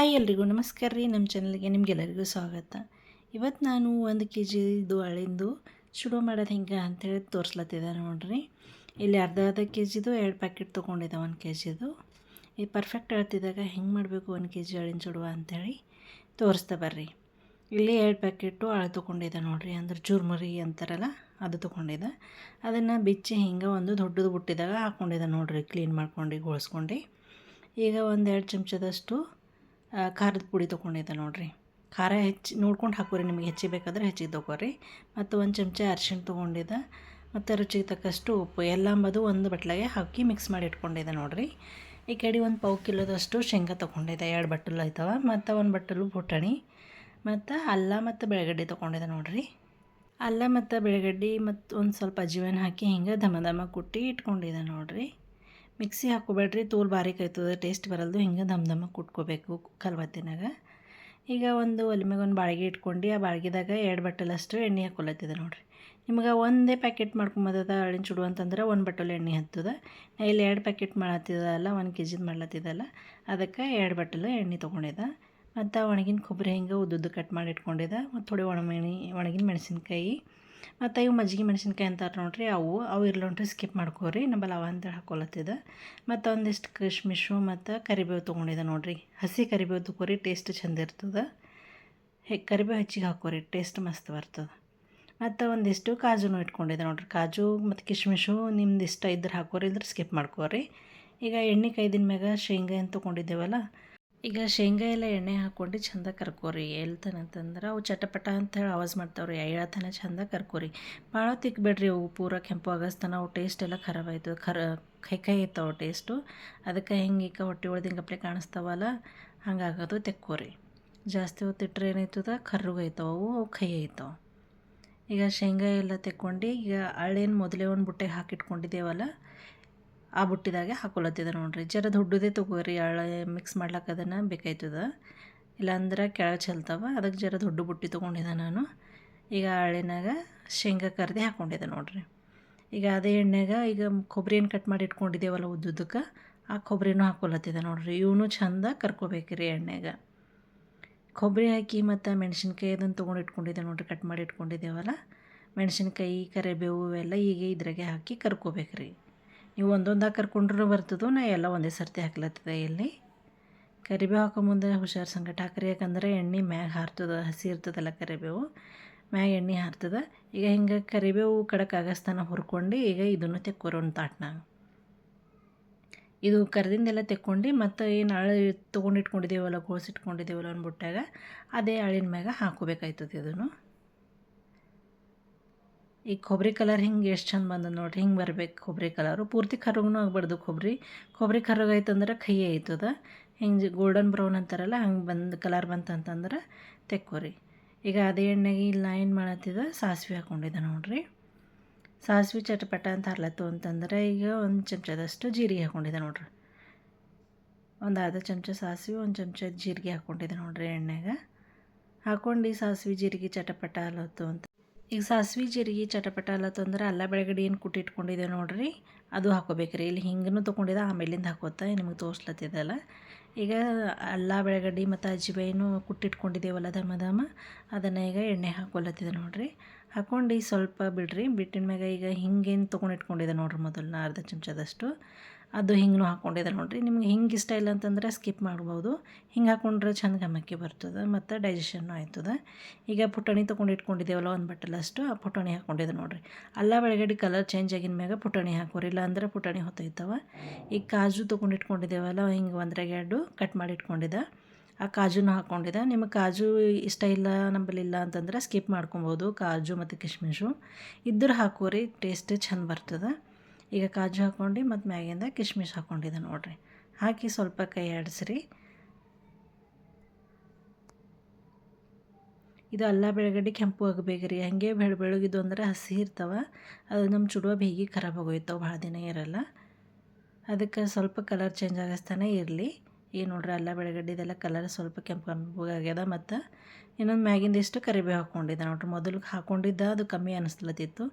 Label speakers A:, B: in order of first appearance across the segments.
A: Hi ಎಲ್ರಿಗೂ ನಮಸ್ಕಾರ ರೀ ನಮ್ಮ ಚಾನಲ್ಗೆ ನಿಮಗೆಲ್ಲರಿಗೂ ಸ್ವಾಗತ. ಇವತ್ತು ನಾನು ಒಂದು ಕೆ ಜಿದು ಅಳಿಂದು ಶುರು ಮಾಡೋದು ಹಿಂಗೆ ಅಂತೇಳಿ ತೋರಿಸ್ಲತ್ತಿದ್ದೆ ನೋಡ್ರಿ. ಇಲ್ಲಿ ಅರ್ಧ ಅರ್ಧ ಕೆ ಜಿದು ಎರಡು ಪ್ಯಾಕೆಟ್ ತೊಗೊಂಡಿದ್ದೆ ಒಂದು ಕೆ ಜಿದು ಈ ಪರ್ಫೆಕ್ಟ್ ಹೇಳ್ತಿದ್ದಾಗ ಹೆಂಗೆ ಮಾಡಬೇಕು ಒಂದು ಕೆ ಜಿ ಅಳಿನ ಸುಡುವ ಅಂಥೇಳಿ ತೋರಿಸ್ತಾ ಬರ್ರಿ. ಇಲ್ಲಿ ಎರಡು ಪ್ಯಾಕೆಟು ಹಳೆ ತೊಗೊಂಡಿದ್ದೆ ನೋಡ್ರಿ, ಅಂದ್ರೆ ಚುರ್ಮುರಿ ಅಂತಾರಲ್ಲ, ಅದು ತೊಗೊಂಡಿದ್ದೆ ಅದನ್ನು ಬಿಚ್ಚಿ ಹಿಂಗೆ ಒಂದು ದೊಡ್ಡದು ಬುಟ್ಟಿದಾಗ ಹಾಕ್ಕೊಂಡಿದ್ದೆ ನೋಡ್ರಿ ಕ್ಲೀನ್ ಮಾಡ್ಕೊಂಡು, ಗೋಳಿಸ್ಕೊಂಡು. ಈಗ ಒಂದು ಎರಡು ಚಮಚದಷ್ಟು ಖಾರದ ಪುಡಿ ತೊಗೊಂಡಿದ್ದೆ ನೋಡಿರಿ. ಖಾರ ಹೆಚ್ಚಿ ನೋಡ್ಕೊಂಡು ಹಾಕೋರಿ, ನಿಮಗೆ ಹೆಚ್ಚಿ ಬೇಕಾದ್ರೆ ಹೆಚ್ಚಿಗೆ ತೊಗೋರಿ. ಮತ್ತು ಒಂದು ಚಮಚ ಅರಿಶಿಣ ತೊಗೊಂಡಿದ್ದೆ. ಮತ್ತು ರುಚಿಗೆ ತಕ್ಕಷ್ಟು ಉಪ್ಪು, ಎಲ್ಲ ಅಂಬದು ಒಂದು ಬಟ್ಲಾಗೆ ಹಾಕಿ ಮಿಕ್ಸ್ ಮಾಡಿ ಇಟ್ಕೊಂಡಿದ್ದೆ ನೋಡಿರಿ. ಈ ಕಡೆ ಒಂದು ಪಾವು ಕಿಲೋದಷ್ಟು ಶೇಂಗಾ ತೊಗೊಂಡಿದ್ದೆ, ಎರಡು ಬಟ್ಟಲು ಆಯ್ತವ ಮತ್ತು ಒಂದು ಬಟ್ಟಲು ಪುಟಾಣಿ ಮತ್ತು ಅಲ್ಲ ಮತ್ತು ಬೆಳಗಡ್ಡೆ ತೊಗೊಂಡಿದ್ದೆ ನೋಡಿರಿ. ಅಲ್ಲ ಮತ್ತು ಬೆಳಗಡ್ಡೆ ಮತ್ತು ಒಂದು ಸ್ವಲ್ಪ ಜೀವನ ಹಾಕಿ ಹಿಂಗೆ ಧಮ ಧಮ ಕುಟ್ಟಿ ಇಟ್ಕೊಂಡಿದ್ದೆ ನೋಡಿರಿ. ಮಿಕ್ಸಿ ಹಾಕೋಬೇಡ್ರಿ ತೋಲ್ ಬಾರೀಕ್ ಆಯ್ತದ ಟೇಸ್ಟ್ ಬರಲ್ದು, ಹಿಂಗೆ ದಮ್ ದಮ್ಮ ಕುಟ್ಕೋಬೇಕು ಕಲ್ವತ್ತಿನಾಗ ಈಗ ಒಂದು ಒಲೆ ಮ್ಯಾಗ ಒಂದು ಬಾಳ್ಗೆ ಇಟ್ಕೊಂಡು, ಆ ಬಾಳ್ಗೆದಾಗ ಎರಡು ಬಟ್ಟಲಷ್ಟು ಎಣ್ಣೆ ಹಾಕೊಲತ್ತಿದೆ ನೋಡಿರಿ. ನಿಮ್ಗೆ ಒಂದೇ ಪ್ಯಾಕೆಟ್ ಮಾಡ್ಕೊಂಬದ ಅಳಿನ ಚುಡು ಅಂತಂದ್ರೆ ಒಂದು ಬಟ್ಟಲು ಎಣ್ಣೆ ಹತ್ತದ. ಇಲ್ಲಿ ಎರಡು ಪ್ಯಾಕೆಟ್ ಮಾಡತ್ತಿದಲ್ಲ ಒಂದು ಕೆ ಜಿದು ಮಾಡ್ಲತ್ತಿದ್ದಲ್ಲ, ಅದಕ್ಕೆ ಎರಡು ಬಟ್ಟಲು ಎಣ್ಣೆ ತೊಗೊಂಡಿದ್ದೆ. ಮತ್ತು ಒಣಗಿನ ಕೊಬ್ಬರಿ ಹಿಂಗೆ ಉದ್ದುದ್ದು ಕಟ್ ಮಾಡಿ ಇಟ್ಕೊಂಡಿದ್ದೆ. ಮತ್ತು ಥೋಡಿ ಒಣಮೆಣಿ, ಒಣಗಿನ ಮೆಣಸಿನ್ಕಾಯಿ ಮತ್ತು ಇವು ಮಜ್ಜಿಗೆ ಮೆಣಸಿನ್ಕಾಯಿ ಅಂತಾರೆ ನೋಡ್ರಿ, ಅವು ಅವು ಇರ್ಲೊಂಟ್ರಿ ಸ್ಕಿಪ್ ಮಾಡ್ಕೋರಿ ನಂಬಲ್ಲಿ ಅವ ಅಂತೇಳಿ ಹಾಕೊಲತ್ತಿದ ಮತ್ತು ಒಂದಿಷ್ಟು ಕಿಶ್ಮಿಶು ಮತ್ತು ಕರಿಬೇವು ತೊಗೊಂಡಿದ್ದೆ ನೋಡ್ರಿ. ಹಸಿ ಕರಿಬೇವು ತೊಗೋರಿ ಟೇಸ್ಟ್ ಚಂದ ಇರ್ತದೆ. ಹೆ, ಕರಿಬೇವು ಹೆಚ್ಚಿಗೆ ಹಾಕೋರಿ ಟೇಸ್ಟ್ ಮಸ್ತ್ ಬರ್ತದೆ. ಮತ್ತು ಒಂದಿಷ್ಟು ಕಾಜುನು ಇಟ್ಕೊಂಡಿದ್ದೆ ನೋಡ್ರಿ. ಕಾಜು ಮತ್ತು ಕಿಶ್ಮಿಶು ನಿಮ್ದು ಇಷ್ಟ ಇದ್ರೆ ಹಾಕೋರಿ, ಇದ್ರೆ ಸ್ಕಿಪ್ ಮಾಡ್ಕೋರಿ. ಈಗ ಎಣ್ಣೆ ಕೈದಿನ ಮ್ಯಾಗ ಶೇಂಗಾ ಏನು ತೊಗೊಂಡಿದ್ದೇವಲ್ಲ ಈಗ ಶೇಂಗಾ ಎಲ್ಲ ಎಣ್ಣೆ ಹಾಕ್ಕೊಂಡು ಚಂದ ಕರ್ಕೋರಿ. ಎಲ್ತನಂತಂದ್ರೆ ಅವು ಚಟಪಟ ಅಂತ ಹೇಳಿ ಆವಾಜ್ ಮಾಡ್ತಾವ್ರಿ. ಐಳತನ ಚಂದ ಕರ್ಕೋರಿ. ಭಾಳ ತಿಕ್ಬೇಡ್ರಿ ಅವು ಪೂರ ಕೆಂಪು ಆಗಸ್ತನ, ಅವು ಟೇಸ್ಟ್ ಎಲ್ಲ ಖರಾಬ್ ಆಯ್ತು. ಖರ, ಕೈ ಕೈ ಇರ್ತಾವೆ ಟೇಸ್ಟು ಅದಕ್ಕೆ ಹಿಂಗೆ ಈಗ ಹೊಟ್ಟೆ ಒಳಗೆ ಹಿಂಗಪ್ಲೆ ಕಾಣಿಸ್ತಾವಲ್ಲ ಹಂಗಾಗೋದು ತೆಕ್ಕೋರಿ. ಜಾಸ್ತಿ ಹೊತ್ತಿಟ್ರೆ ಏನಾಯ್ತದ? ಕರ್ರುಗೈತಾವ ಅವು ಅವು ಕೈ ಐತಾವೆ ಈಗ ಶೇಂಗಾ ಎಲ್ಲ ತೆಕ್ಕೊಂಡು, ಈಗ ಹಳ್ಳೇನು ಮೊದಲೇ ಒಂದು ಬುಟ್ಟೆಗೆ ಹಾಕಿಟ್ಕೊಂಡಿದ್ದೇವಲ್ಲ ಆ ಬುಟ್ಟಿದಾಗೆ ಹಾಕೊಳತ್ತಿದ ನೋಡ್ರಿ. ಜರ ದೊಡ್ಡದೇ ತಗೋರಿ ಎಳ್ಳು ಮಿಕ್ಸ್ ಮಾಡ್ಲಿಕ್ಕೆ ಅದನ್ನು ಬೇಕಾಯ್ತದ. ಇಲ್ಲಾಂದ್ರೆ ಕೆಳಗೆ ಚೆಲ್ತಾವ ಅದಕ್ಕೆ ಜರ ದೊಡ್ಡ ಬುಟ್ಟಿ ತೊಗೊಂಡಿದ್ದೆ ನಾನು. ಈಗ ಹಳ್ಳಿನಾಗ ಶೇಂಗಾ ಕರ್ದು ಹಾಕ್ಕೊಂಡಿದ್ದೆ ನೋಡ್ರಿ. ಈಗ ಅದೇ ಎಣ್ಣೆಗೆ ಈಗ ಕೊಬ್ಬರಿ ಏನು ಕಟ್ ಮಾಡಿ ಇಟ್ಕೊಂಡಿದ್ದೇವಲ್ಲ ಉದ್ದುದ್ದಕ್ಕೆ, ಆ ಕೊಬ್ಬರಿನೂ ಹಾಕೊಳತ್ತಿದೆ ನೋಡ್ರಿ. ಇವನು ಚಂದ ಕರ್ಕೋಬೇಕ್ರಿ ಎಣ್ಣೆಗೆ ಕೊಬ್ಬರಿ ಹಾಕಿ ಮತ್ತು ಮೆಣಸಿನ್ಕಾಯಿ ಅದನ್ನು ತೊಗೊಂಡು ಇಟ್ಕೊಂಡಿದ್ದೆ ನೋಡ್ರಿ ಕಟ್ ಮಾಡಿ ಇಟ್ಕೊಂಡಿದ್ದೇವಲ್ಲ. ಮೆಣಸಿನ್ಕಾಯಿ, ಕರಿಬೇವು ಎಲ್ಲ ಈಗ ಇದ್ರಾಗೆ ಹಾಕಿ ಕರ್ಕೋಬೇಕ್ರಿ. ನೀವು ಒಂದೊಂದಾಗ ಕರ್ಕೊಂಡ್ರೂ ಬರ್ತದೋ, ನಾ ಎಲ್ಲ ಒಂದೇ ಸರ್ತಿ ಹಾಕ್ಲತ್ತಿದೆ ಇಲ್ಲಿ. ಕರಿಬೇವು ಹಾಕೋ ಮುಂದೆ ಹುಷಾರು ಸಂಗಟ ಹಾಕ್ರಿ, ಯಾಕಂದ್ರೆ ಎಣ್ಣೆ ಮ್ಯಾಗ ಹಾರ್ತದ, ಹಸಿ ಇರ್ತದಲ್ಲ ಕರಿಬೇವು, ಮ್ಯಾಗ ಎಣ್ಣೆ ಹಾರ್ತದ. ಈಗ ಹಿಂಗೆ ಕರಿಬೇವು ಕಡಕ್ಕೆ ಆಗಸ್ತಾನ ಹುರ್ಕೊಂಡು ಈಗ ಇದನ್ನು ತೆಕ್ಕೋರಿ ಒಂದು ತಾಟ್ನಾಗ. ಇದು ಕರೆದಿಂದೆಲ್ಲ ತೆಕ್ಕೊಂಡು ಮತ್ತು ಏನು ಅಳ ತೊಗೊಂಡು ಇಟ್ಕೊಂಡಿದ್ದೇವಲ್ಲ ಬುಟ್ಟಾಗ, ಅದೇ ಅಳಿನ ಮ್ಯಾಗ ಹಾಕೋಬೇಕಾಯ್ತದೆ ಇದನ್ನು. ಈ ಕೊಬ್ಬರಿ ಕಲರ್ ಹಿಂಗೆ ಎಷ್ಟು ಚಂದ ಬಂದದ ನೋಡಿರಿ. ಹಿಂಗೆ ಬರಬೇಕು ಕೊಬ್ಬರಿ ಕಲರು ಪೂರ್ತಿ ಕರ್ರಗೂ ಆಗ್ಬಾರ್ದು ಕೊಬ್ಬರಿ. ಕೊಬ್ಬರಿ ಕರಗಾಯ್ತಂದ್ರೆ ಕೈ ಆಯ್ತದ. ಹಿಂಗೆ ಗೋಲ್ಡನ್ ಬ್ರೌನ್ ಅಂತಾರಲ್ಲ, ಹಂಗೆ ಬಂದು ಕಲರ್ ಬಂತಂತಂದ್ರೆ ತೆಕ್ಕೋರಿ. ಈಗ ಅದೇ ಎಣ್ಣೆಗೆ ಇಲ್ಲಿ ನಾ ಏನು ಮಾಡತ್ತಿದ? ಸಾಸಿವೆ ಹಾಕ್ಕೊಂಡಿದ್ದೆ ನೋಡಿರಿ. ಸಾಸಿವೆ ಚಟಪಟ ಅಂತ ಹರ್ಲತ್ತು ಅಂತಂದ್ರೆ ಈಗ ಒಂದು ಚಮಚದಷ್ಟು ಜೀರಿಗೆ ಹಾಕ್ಕೊಂಡಿದ್ದೆ ನೋಡ್ರಿ. ಒಂದು ಅರ್ಧ ಚಮಚ ಸಾಸಿವೆ, ಒಂದು ಚಮಚ ಜೀರಿಗೆ ಹಾಕ್ಕೊಂಡಿದ್ದೆ ನೋಡ್ರಿ ಎಣ್ಣೆಗೆ. ಹಾಕ್ಕೊಂಡು ಸಾಸಿವೆ, ಜೀರಿಗೆ ಚಟಪಟ ಅಲತ್ತು ಅಂತ ಈಗ ಸಾಸ್ವಿ, ಜೀರಿಗೆ, ಚಟಪಟ ಅಂದ್ರೆ ಅಲ್ಲ ಬೆಳಗಡೆ ಏನು ಕುಟ್ಟಿಟ್ಕೊಂಡಿದ್ದೆ ನೋಡಿರಿ, ಅದು ಹಾಕೋಬೇಕ್ರಿ ಇಲ್ಲಿ ಹಿಂಗೂ ತೊಗೊಂಡಿದ್ದೆ, ಆಮೇಲಿಂದ ಹಾಕೋತ ನಿಮಗೆ ತೋರಿಸ್ಲತ್ತಿದ್ದಲ್ಲ ಈಗ ಅಲ್ಲ ಬೆಳಗಡೆ ಮತ್ತು ಅಜ್ಜಿಬೈನು ಕುಟ್ಟಿಟ್ಕೊಂಡಿದ್ದೇವಲ್ಲ ಧಮ ಧಮ, ಅದನ್ನು ಈಗ ಎಣ್ಣೆ ಹಾಕೊಲತ್ತಿದೆ ನೋಡ್ರಿ. ಹಾಕ್ಕೊಂಡು ಸ್ವಲ್ಪ ಬಿಡ್ರಿ, ಬಿಟ್ಟಿನ ಮ್ಯಾಗ ಈಗ ಹಿಂಗೇನು ತೊಗೊಂಡು ಇಟ್ಕೊಂಡಿದ್ದೆ ನೋಡ್ರಿ ಮೊದಲು ಅರ್ಧ ಚಮಚದಷ್ಟು. ಅದು ಹಿಂಗೂ ಹಾಕ್ಕೊಂಡಿದೆ ನೋಡಿರಿ. ನಿಮ್ಗೆ ಹಿಂಗೆ ಇಷ್ಟ ಇಲ್ಲ ಅಂತಂದ್ರೆ ಸ್ಕಿಪ್ ಮಾಡ್ಬೋದು. ಹಿಂಗೆ ಹಾಕ್ಕೊಂಡ್ರೆ ಚಂದ ಗಮಕ್ಕೆ ಬರ್ತದೆ ಮತ್ತು ಡೈಜೆಷನ್ನು ಆಯ್ತದ. ಈಗ ಪುಟಾಣಿ ತೊಗೊಂಡು ಇಟ್ಕೊಂಡಿದ್ದೇವಲ್ಲ ಒಂದು ಬಟ್ಟಲಷ್ಟು ಆ ಪುಟಾಣಿ ಹಾಕ್ಕೊಂಡಿದ್ದೆ ನೋಡಿರಿ. ಅಲ್ಲ ಬೆಳಗಡೆ ಕಲರ್ ಚೇಂಜ್ ಆಗಿನ ಮ್ಯಾಗ ಪುಟಾಣಿ ಹಾಕೋರಿ ಇಲ್ಲ ಅಂದ್ರೆ ಪುಟಾಣಿ ಹೊತ್ತೈತವ ಈಗ ಕಾಜು ತೊಗೊಂಡು ಇಟ್ಕೊಂಡಿದ್ದೇವಲ್ಲ, ಹಿಂಗೆ ಒಂದ್ರಾಗ ಎರಡು ಕಟ್ ಮಾಡಿ ಇಟ್ಕೊಂಡಿದ್ದೆ. ಆ ಕಾಜುನ ಹಾಕ್ಕೊಂಡಿದ್ದೆ ನಿಮಗೆ ಕಾಜು ಇಷ್ಟ ಇಲ್ಲ, ನಂಬಲ್ಲಿ ಇಲ್ಲ ಅಂತಂದ್ರೆ ಸ್ಕಿಪ್ ಮಾಡ್ಕೊಬೋದು, ಕಾಜು ಮತ್ತು ಕಿಶ್ಮಿಶು. ಇದ್ರೆ ಹಾಕೋರಿ ಟೇಸ್ಟ್ ಚೆಂದ ಬರ್ತದೆ. ಈಗ ಕಾಜು ಹಾಕ್ಕೊಂಡು ಮತ್ತು ಮ್ಯಾಗಿಂದ ಕಿಶ್ಮಿಶ್ ಹಾಕ್ಕೊಂಡಿದ್ದೆ ನೋಡಿರಿ. ಹಾಕಿ ಸ್ವಲ್ಪ ಕೈ ಆಡಿಸ್ರಿ. ಇದು ಅಲ್ಲ ಬೆಳಗಡೆ ಕೆಂಪು ಆಗಬೇಕು ರೀ ಹಾಗೆ ಬೆಳ ಬೆಳಗಿದ್ದು ಅಂದ್ರೆ ಹಸಿ ಇರ್ತಾವೆ. ಅದು ನಮ್ಮ ಚುಡುವ ಬೇಗಿ ಆಗೋಯ್ತವೆ, ಭಾಳ ದಿನ ಇರಲ್ಲ. ಅದಕ್ಕೆ ಸ್ವಲ್ಪ ಕಲರ್ ಚೇಂಜ್ ಆಗಸ್ತಾನೆ ಇರಲಿ. ಈಗ ನೋಡ್ರಿ ಅಲ್ಲ ಬೆಳಗಡ್ಡಿದೆಲ್ಲ ಕಲರ್ ಸ್ವಲ್ಪ ಕೆಂಪು ಕೆಂಪು ಆಗ್ಯದ ಮತ್ತು ಇನ್ನೊಂದು ಮ್ಯಾಗಿಂದ ಇಷ್ಟು ಕರಿಬೇವು ಹಾಕ್ಕೊಂಡಿದ್ದೆ ನೋಡ್ರಿ ಮೊದಲು ಹಾಕ್ಕೊಂಡಿದ್ದ ಅದು ಕಮ್ಮಿ ಅನಿಸ್ಲತ್ತಿತ್ತು.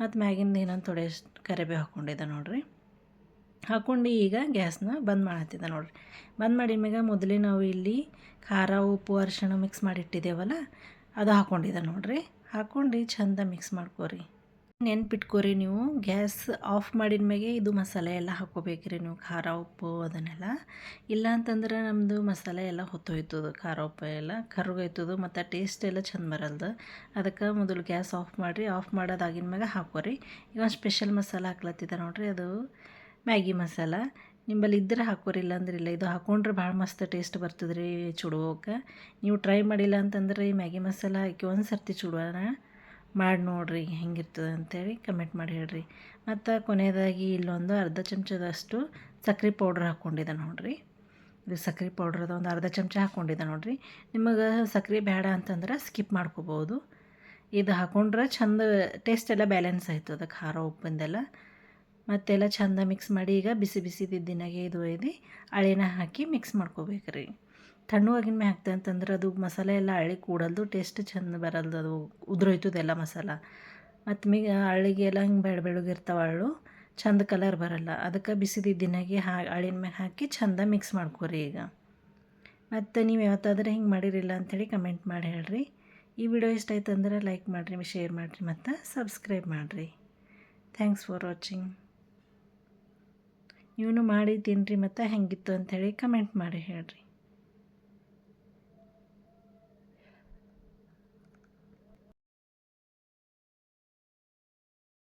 A: ಮತ್ತು ಮ್ಯಾಗಿಂದ ಇನ್ನೊಂದು ಥೋಡೆ ಕರಿಬೇವು ಹಾಕ್ಕೊಂಡಿದ್ದೆ ನೋಡ್ರಿ. ಹಾಕ್ಕೊಂಡು ಈಗ ಗ್ಯಾಸ್ನ ಬಂದ್ ಮಾಡತ್ತಿದ್ದೆ ನೋಡ್ರಿ. ಬಂದ್ ಮಾಡಿದ ಮ್ಯಾಗ ಮೊದಲೇ ನಾವು ಇಲ್ಲಿ ಖಾರ, ಉಪ್ಪು, ಅರಿಶಿಣ ಮಿಕ್ಸ್ ಮಾಡಿ ಇಟ್ಟಿದ್ದೇವಲ್ಲ ಅದು ಹಾಕ್ಕೊಂಡಿದ್ದೆ ನೋಡ್ರಿ. ಹಾಕ್ಕೊಂಡು ಚಂದ ಮಿಕ್ಸ್ ಮಾಡ್ಕೊರಿ. ನೆನ್ಪಿಟ್ಕೋರಿ ನೀವು. ಗ್ಯಾಸ್ ಆಫ್ ಮಾಡಿದ ಮ್ಯಾಗೆ ಇದು ಮಸಾಲೆ ಎಲ್ಲ ಹಾಕ್ಕೋಬೇಕ್ರಿ ನೀವು, ಖಾರ, ಉಪ್ಪು ಅದನ್ನೆಲ್ಲ. ಇಲ್ಲ ಅಂತಂದ್ರೆ ನಮ್ಮದು ಮಸಾಲೆ ಎಲ್ಲ ಹೊತ್ತೋಯ್ತದ ಖಾರ, ಉಪ್ಪು ಎಲ್ಲ ಕರ್ಗೋಯ್ತದ, ಮತ್ತು ಟೇಸ್ಟ್ ಎಲ್ಲ ಚಂದ ಬರಲ್ದು. ಅದಕ್ಕೆ ಮೊದಲು ಗ್ಯಾಸ್ ಆಫ್ ಮಾಡಿರಿ, ಆಫ್ ಮಾಡೋದಾಗಿನ ಮ್ಯಾಗ ಹಾಕೋರಿ ಈಗ ಸ್ಪೆಷಲ್ ಮಸಾಲೆ ಹಾಕ್ಲತ್ತಿದ್ದ ನೋಡಿರಿ ಅದು, ಮ್ಯಾಗಿ ಮಸಾಲೆ. ನಿಂಬಲ್ಲಿ ಇದ್ರೆ ಹಾಕೋರಿ ಇಲ್ಲ ಅಂದ್ರೆ ಇಲ್ಲ. ಇದು ಹಾಕೊಂಡ್ರೆ ಭಾಳ ಮಸ್ತ್ ಟೇಸ್ಟ್ ಬರ್ತದ್ರಿ ಚುಡುವಕ್ಕೆ. ನೀವು ಟ್ರೈ ಮಾಡಿಲ್ಲ ಅಂತಂದ್ರೆ ಈ ಮ್ಯಾಗಿ ಮಸಾಲ ಹಾಕಿ ಒಂದು ಸರ್ತಿ ಚುಡುವನ ಮಾಡಿ ನೋಡಿರಿ ಹೆಂಗಿರ್ತದೆ ಅಂಥೇಳಿ ಕಮೆಂಟ್ ಮಾಡಿ ಹೇಳ್ರಿ. ಮತ್ತು ಕೊನೆಯದಾಗಿ ಇಲ್ಲೊಂದು ಅರ್ಧ ಚಮಚದಷ್ಟು ಸಕ್ರೆ ಪೌಡ್ರ್ ಹಾಕ್ಕೊಂಡಿದ್ದೆ ನೋಡಿರಿ. ಇದು ಸಕ್ರೆ ಪೌಡ್ರದ ಒಂದು ಅರ್ಧ ಚಮಚ ಹಾಕ್ಕೊಂಡಿದ್ದೆ ನೋಡಿರಿ. ನಿಮಗೆ ಸಕ್ರೆ ಬೇಡ ಅಂತಂದ್ರೆ ಸ್ಕಿಪ್ ಮಾಡ್ಕೋಬೋದು ಇದು ಹಾಕ್ಕೊಂಡ್ರೆ ಚಂದ ಟೇಸ್ಟ್ ಎಲ್ಲ ಬ್ಯಾಲೆನ್ಸ್ ಆಯ್ತದ ಖಾರ ಉಪ್ಪಿಂದೆಲ್ಲ. ಮತ್ತೆಲ್ಲ ಚಂದ ಮಿಕ್ಸ್ ಮಾಡಿ ಈಗ ಬಿಸಿ ಬಿಸಿ ದಿನಾಗೆ ಇದು ಒಯ್ದು ಅಳೆನ ಹಾಕಿ ಮಿಕ್ಸ್ ಮಾಡ್ಕೋಬೇಕ್ರಿ. ತಣ್ಣವಾಗಿನ ಮ್ಯಾಗ ಹಾಕ್ತೆ ಅಂತಂದ್ರೆ ಅದು ಮಸಾಲೆ ಎಲ್ಲ ಅಳ್ಳಿ ಕೂಡಲ್ದು ಟೇಸ್ಟ್ ಚೆಂದ ಬರಲ್ದು ಅದು ಉದುರೋಯ್ತದೆಲ್ಲ ಮಸಾಲ. ಮತ್ತು ಮೀ ಹಳ್ಳಿಗೆ ಎಲ್ಲ ಹಿಂಗೆ ಬೆಳ ಬೆಳಗಿರ್ತಾವೆ ಅಳ್ಳು ಚಂದ ಕಲರ್ ಬರಲ್ಲ. ಅದಕ್ಕೆ ಬಿಸಿದಿದ್ದಿನಾಗೆ ಹಾ ಅಳಿನ ಮ್ಯಾಗ ಹಾಕಿ ಚಂದ ಮಿಕ್ಸ್ ಮಾಡ್ಕೊರಿ ಈಗ. ಮತ್ತು ನೀವು ಯಾವತ್ತಾದ್ರೆ ಹಿಂಗೆ ಮಾಡಿರಿಲ್ಲ ಅಂಥೇಳಿ ಕಮೆಂಟ್ ಮಾಡಿ ಹೇಳ್ರಿ. ಈ ವಿಡಿಯೋ ಇಷ್ಟ ಆಯ್ತು ಅಂದ್ರೆ ಲೈಕ್ ಮಾಡಿರಿ ಶೇರ್ ಮಾಡಿರಿ ಮತ್ತು ಸಬ್ಸ್ಕ್ರೈಬ್ ಮಾಡಿರಿ. ಥ್ಯಾಂಕ್ಸ್ ಫಾರ್ ವಾಚಿಂಗ್ ಇವನು ಮಾಡಿ ತಿನ್ನಿರಿ ಮತ್ತು ಹೆಂಗಿತ್ತು ಅಂಥೇಳಿ ಕಮೆಂಟ್ ಮಾಡಿ ಹೇಳ್ರಿ.